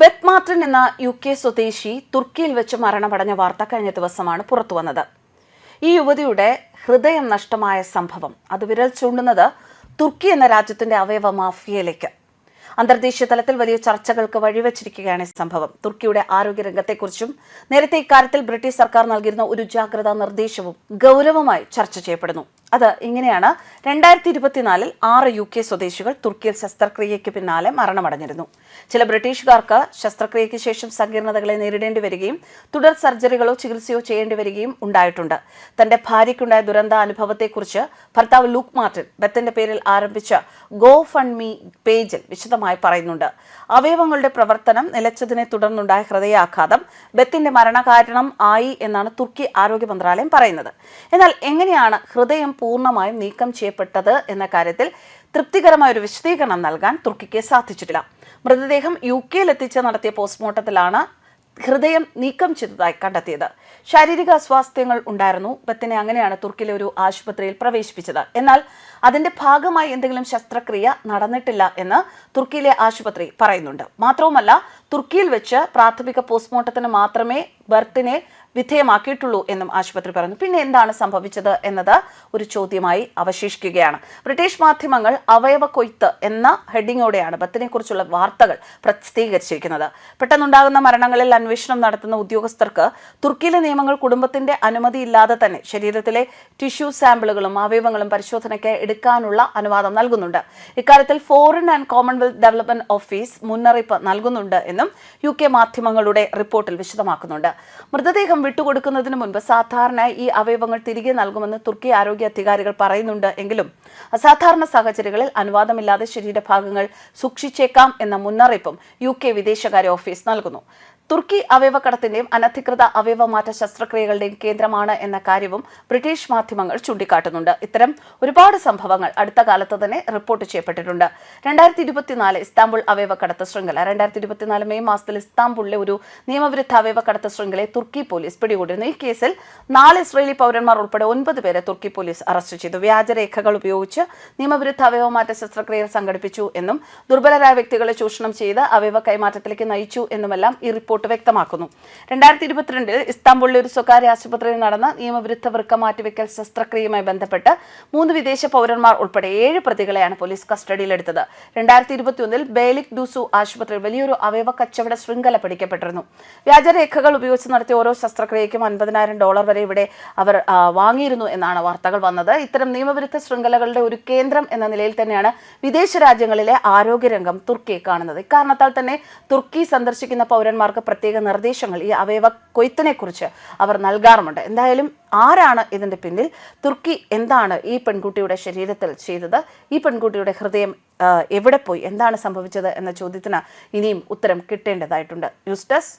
Beth Martin എന്ന U K സ്വദേശി തുർക്കിയിൽ വെച്ച് മരണമടഞ്ഞ വാർത്ത കഴിഞ്ഞ ദിവസമാണ് പുറത്തുവന്നത്. ഈ യുവതിയുടെ ഹൃദയം നഷ്ടമായ സംഭവം. അത് വിരൽ ചൂണ്ടുന്നത് തുർക്കി എന്ന രാജ്യത്തിന്റെ അവയവ മാഫിയയിലേക്ക്. അന്തർദേശീയ തലത്തിൽ വലിയ ചർച്ചകൾക്ക് വഴിവെച്ചിരിക്കുകയാണ് ഈ സംഭവം. തുർക്കിയുടെ ആരോഗ്യരംഗത്തെക്കുറിച്ചും നേരത്തെ ഇക്കാര്യത്തിൽ ബ്രിട്ടീഷ് സർക്കാർ നൽകിയിരുന്ന ഒരു ജാഗ്രതാ നിർദ്ദേശവും ഗൗരവമായി ചർച്ച ചെയ്യപ്പെടുന്നു. അത് ഇങ്ങനെയാണ്. രണ്ടായിരത്തി ഇരുപത്തിനാലിൽ ആറ് യു കെ സ്വദേശികൾ തുർക്കിയിൽ ശസ്ത്രക്രിയയ്ക്ക് പിന്നാലെ മരണമടഞ്ഞിരുന്നു. ചില ബ്രിട്ടീഷുകാർക്ക് ശസ്ത്രക്രിയയ്ക്ക് ശേഷം സങ്കീർണതകളെ നേരിടേണ്ടി വരികയും തുടർ സർജറികളോ ചികിത്സയോ ചെയ്യേണ്ടി വരികയും ഉണ്ടായിട്ടുണ്ട്. തന്റെ ഭാര്യയ്ക്കുണ്ടായ ദുരന്ത അനുഭവത്തെക്കുറിച്ച് ഭർത്താവ് ലൂക്ക് മാർട്ടിൻ ബത്തിന്റെ പേരിൽ ആരംഭിച്ച ഗോ ഫണ്ട് മീ പേജിൽ വിശദമായി പറയുന്നുണ്ട്. അവയവങ്ങളുടെ പ്രവർത്തനം നിലച്ചതിനെ തുടർന്നുണ്ടായ ഹൃദയാഘാതം ബത്തിന്റെ മരണകാരണം ആയി എന്നാണ് തുർക്കി ആരോഗ്യ മന്ത്രാലയം പറയുന്നത്. എന്നാൽ എങ്ങനെയാണ് ഹൃദയം പൂർണമായും നീക്കം ചെയ്യപ്പെട്ടത് എന്ന കാര്യത്തിൽ തൃപ്തികരമായ ഒരു വിശദീകരണം നൽകാൻ തുർക്കിക്ക് സാധിച്ചിട്ടില്ല. മൃതദേഹം യു കെയിൽ എത്തിച്ച് നടത്തിയ പോസ്റ്റ്മോർട്ടത്തിലാണ് ഹൃദയം നീക്കം ചെയ്തതായി കണ്ടെത്തിയത്. ശാരീരിക അസ്വാസ്ഥ്യങ്ങൾ ഉണ്ടായിരുന്നു. ബത്തിനെ അങ്ങനെയാണ് തുർക്കിയിലെ ഒരു ആശുപത്രിയിൽ പ്രവേശിപ്പിച്ചത്. എന്നാൽ അതിന്റെ ഭാഗമായി എന്തെങ്കിലും ശസ്ത്രക്രിയ നടന്നിട്ടില്ല എന്ന് തുർക്കിയിലെ ആശുപത്രി പറയുന്നുണ്ട്. മാത്രവുമല്ല തുർക്കിയിൽ വെച്ച് പ്രാഥമിക പോസ്റ്റ്മോർട്ടത്തിന് മാത്രമേ ബർത്തിനെ വിധേയമാക്കിയിട്ടുള്ളൂ എന്നും ആശുപത്രി പറഞ്ഞു. പിന്നെ എന്താണ് സംഭവിച്ചത് എന്നത് ഒരു ചോദ്യമായി അവശേഷിക്കുകയാണ്. ബ്രിട്ടീഷ് മാധ്യമങ്ങൾ അവയവ കൊയ്ത്ത് എന്ന ഹെഡിങ്ങോടെയാണ് ബത്തിനെ കുറിച്ചുള്ള വാർത്തകൾ പ്രസിദ്ധീകരിച്ചിരിക്കുന്നത്. പെട്ടെന്നുണ്ടാകുന്ന മരണങ്ങളിൽ അന്വേഷണം നടത്തുന്ന ഉദ്യോഗസ്ഥർക്ക് തുർക്കിയിലെ നിയമങ്ങൾ കുടുംബത്തിന്റെ അനുമതി ഇല്ലാതെ തന്നെ ശരീരത്തിലെ ടിഷ്യൂ സാമ്പിളുകളും അവയവങ്ങളും പരിശോധനയ്ക്ക് എടുക്കാനുള്ള അനുവാദം നൽകുന്നുണ്ട്. ഇക്കാര്യത്തിൽ Foreign and Commonwealth Development Office മുന്നറിയിപ്പ് നൽകുന്നുണ്ട് എന്നും യു കെ മാധ്യമങ്ങളുടെ റിപ്പോർട്ടിൽ വിശദമാക്കുന്നുണ്ട്. മൃതദേഹം വിട്ടുകൊടുക്കുന്നതിന് മുൻപ് സാധാരണ ഈ അവയവങ്ങൾ തിരികെ നൽകുമെന്ന് തുർക്കി ആരോഗ്യ അധികാരികൾ പറയുന്നുണ്ട് എങ്കിലും അസാധാരണ സാഹചര്യങ്ങളിൽ അനുവാദമില്ലാതെ ശരീരഭാഗങ്ങൾ സൂക്ഷിച്ചേക്കാം എന്ന മുന്നറിയിപ്പും യു കെ വിദേശകാര്യ ഓഫീസ് നൽകുന്നു. തുർക്കി അവയവക്കടത്തിന്റെയും അനധികൃത അവയവമാറ്റ ശസ്ത്രക്രിയകളുടെയും കേന്ദ്രമാണ് എന്ന കാര്യവും ബ്രിട്ടീഷ് മാധ്യമങ്ങൾ ചൂണ്ടിക്കാട്ടുന്നുണ്ട്. ഇത്തരം ഒരുപാട് സംഭവങ്ങൾ അടുത്ത കാലത്ത് തന്നെ റിപ്പോർട്ട് ചെയ്യപ്പെട്ടിട്ടുണ്ട്. രണ്ടായിരത്തി ഇരുപത്തിനാല് ഇസ്താംബുൾ അവയവക്കടത്ത് ശൃംഖല രണ്ടായിരത്തി ഇരുപത്തിനാല് മെയ് മാസത്തിൽ ഇസ്താംബുളിലെ ഒരു നിയമവിരുദ്ധ അവയവക്കടത്ത് ശൃംഖലയെ തുർക്കി പോലീസ് പിടികൂടിയിരുന്നു. ഈ കേസിൽ നാല് ഇസ്രയേലി പൗരന്മാർ ഉൾപ്പെടെ ഒൻപത് പേരെ തുർക്കി പോലീസ് അറസ്റ്റ് ചെയ്തു. വ്യാജരേഖകൾ ഉപയോഗിച്ച് നിയമവിരുദ്ധ അവയവമാറ്റ ശസ്ത്രക്രിയകൾ സംഘടിപ്പിച്ചു എന്നും ദുർബലരായ വ്യക്തികളെ ചൂഷണം ചെയ്ത് അവയവ കൈമാറ്റത്തിലേക്ക് നയിച്ചു എന്നുമെല്ലാം ഈ റിപ്പോർട്ട് വ്യക്തമാക്കുന്നു. രണ്ടായിരത്തി ഇരുപത്തിരണ്ടിൽ ഇസ്താംബുളിലെ ഒരു സ്വകാര്യ ആശുപത്രിയിൽ നടന്ന നിയമവിരുദ്ധ വൃക്ക മാറ്റിവെക്കൽ ശസ്ത്രക്രിയയുമായി ബന്ധപ്പെട്ട് മൂന്ന് വിദേശ പൗരന്മാർ ഉൾപ്പെടെ ഏഴ് പ്രതികളെയാണ് പോലീസ് കസ്റ്റഡിയിലെടുത്തത്. രണ്ടായിരത്തി ഇരുപത്തിയൊന്നിൽ ബേലിക് ഡൂസു ആശുപത്രിയിൽ വലിയൊരു അവയവ കച്ചവട ശൃംഖല പിടിക്കപ്പെട്ടിരുന്നു. വ്യാജരേഖകൾ ഉപയോഗിച്ച് നടത്തിയ ഓരോ ശസ്ത്രക്രിയയ്ക്കും അൻപതിനായിരം ഡോളർ വരെ ഇവിടെ അവർ വാങ്ങിയിരുന്നു എന്നാണ് വാർത്തകൾ വന്നത്. ഇത്തരം നിയമവിരുദ്ധ ശൃംഖലകളുടെ ഒരു കേന്ദ്രം എന്ന നിലയിൽ തന്നെയാണ് വിദേശ രാജ്യങ്ങളിലെ ആരോഗ്യരംഗം തുർക്കിയെ കാണുന്നത്. ഇക്കാരണത്താൽ തന്നെ തുർക്കി സന്ദർശിക്കുന്ന പൗരന്മാർക്ക് പ്രത്യേക നിർദ്ദേശങ്ങൾ ഈ അവയവ കൊയ്ത്തിനെക്കുറിച്ച് അവർ നൽകാറുമുണ്ട്. എന്തായാലും ആരാണ് ഇതിന്റെ പിന്നിൽ? തുർക്കി എന്താണ് ഈ പെൺകുട്ടിയുടെ ശരീരത്തിൽ ചെയ്തത്? ഈ പെൺകുട്ടിയുടെ ഹൃദയം എവിടെ പോയി? എന്താണ് സംഭവിച്ചത് എന്ന ചോദ്യത്തിന് ഇനിയും ഉത്തരം കിട്ടേണ്ടതായിട്ടുണ്ട്. News desk